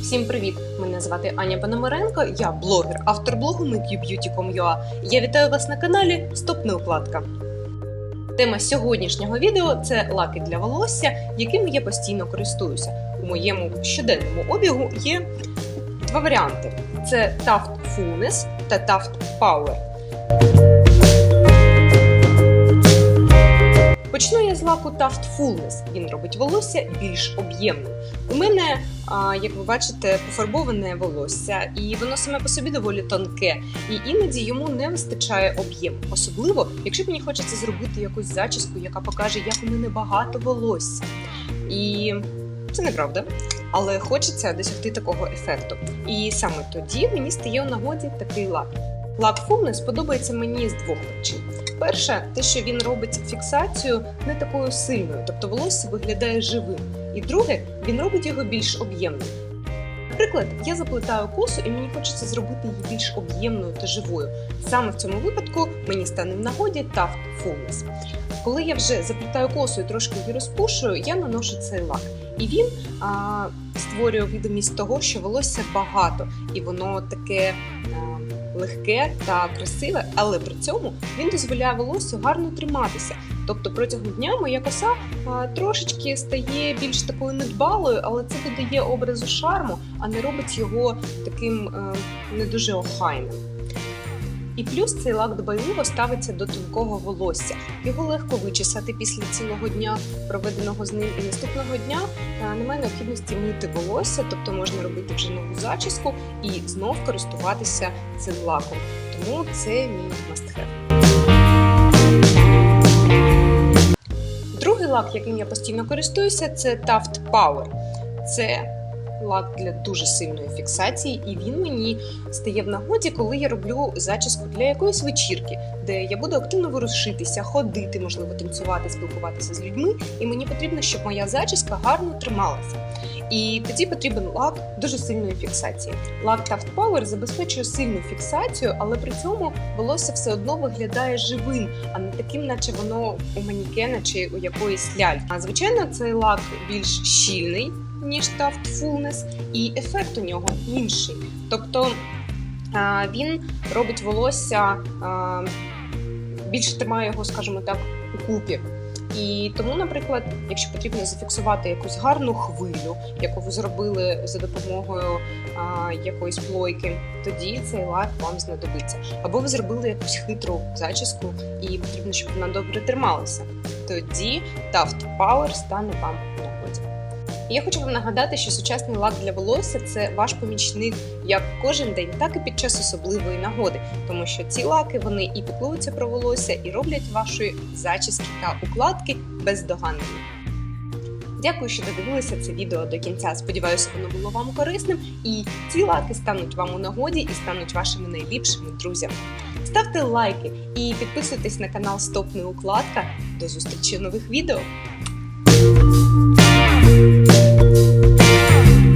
Всім привіт! Мене звати Аня Пономаренко, я блогер, автор блогу MakeYouBeauty.com.ua. Я вітаю вас на каналі Стоп Неукладка. Тема сьогоднішнього відео це лаки для волосся, якими я постійно користуюся. У моєму щоденному обігу є два варіанти: це Taft Fullness та Taft Power. Почну я з лаку Taft Fullness. Він робить волосся більш об'ємним. У мене, як ви бачите, пофарбоване волосся, і воно саме по собі доволі тонке. І іноді йому не вистачає об'єму. Особливо, якщо мені хочеться зробити якусь зачіску, яка покаже, як у мене багато волосся. І це неправда. Але хочеться досягти такого ефекту. І саме тоді мені стає у нагоді такий лак. Лак Fullness подобається мені з двох причин. Перше, те, що він робить фіксацію не такою сильною, тобто волосся виглядає живим. І друге, він робить його більш об'ємним. Наприклад, я заплетаю косу і мені хочеться зробити її більш об'ємною та живою. Саме в цьому випадку мені стане в нагоді Taft Fullness. Коли я вже заплітаю косу і трошки її розпушую, я наношу цей лак. І він а, створює видимість того, що волосся багато, і воно таке а, легке та красиве, але при цьому він дозволяє волоссю гарно триматися. Тобто протягом дня моя коса а, трошечки стає більш такою недбалою, але це додає образу шарму, а не робить його таким е, не дуже охайним. І плюс цей лак дбайливо ставиться до тонкого волосся. Його легко вичесати після цілого дня, проведеного з ним. І наступного дня е, немає необхідності мити волосся, тобто можна робити вже нову зачіску і знов користуватися цим лаком. Тому це мій must-have. Другий лак, яким я постійно користуюся, це Taft Power. Це лак для дуже сильної фіксації, і він мені стає в нагоді, коли я роблю зачіску для якоїсь вечірки, де я буду активно ворушитися, ходити, можливо, танцювати, спілкуватися з людьми. І мені потрібно, щоб моя зачіска гарно трималася. І тоді потрібен лак дуже сильної фіксації. Лак Taft Power забезпечує сильну фіксацію, але при цьому волосся все одно виглядає живим, а не таким, наче воно у манікена чи у якоїсь ляльки. А звичайно, цей лак більш щільний ніж Taft Fullness, і ефект у нього інший. Тобто він робить волосся більше тримає його, скажімо так, у купі. І тому, наприклад, якщо потрібно зафіксувати якусь гарну хвилю, яку ви зробили за допомогою а, якоїсь плойки, тоді цей лак вам знадобиться. Або ви зробили якусь хитру зачіску, і потрібно, щоб вона добре трималася. Тоді Taft Power стане вам нагоді. Я хочу вам нагадати, що сучасний лак для волосся це ваш помічник як кожен день, так і під час особливої нагоди, тому що ці лаки вони і піклуються про волосся, і роблять ваші зачіски та укладки бездоганними. Дякую, що додивилися це відео до кінця. Сподіваюся, воно було вам корисним, і ці лаки стануть вам у нагоді і стануть вашими найліпшими друзями. Ставте лайки і підписуйтесь на канал Стоп Неукладка. До зустрічі в нових відео!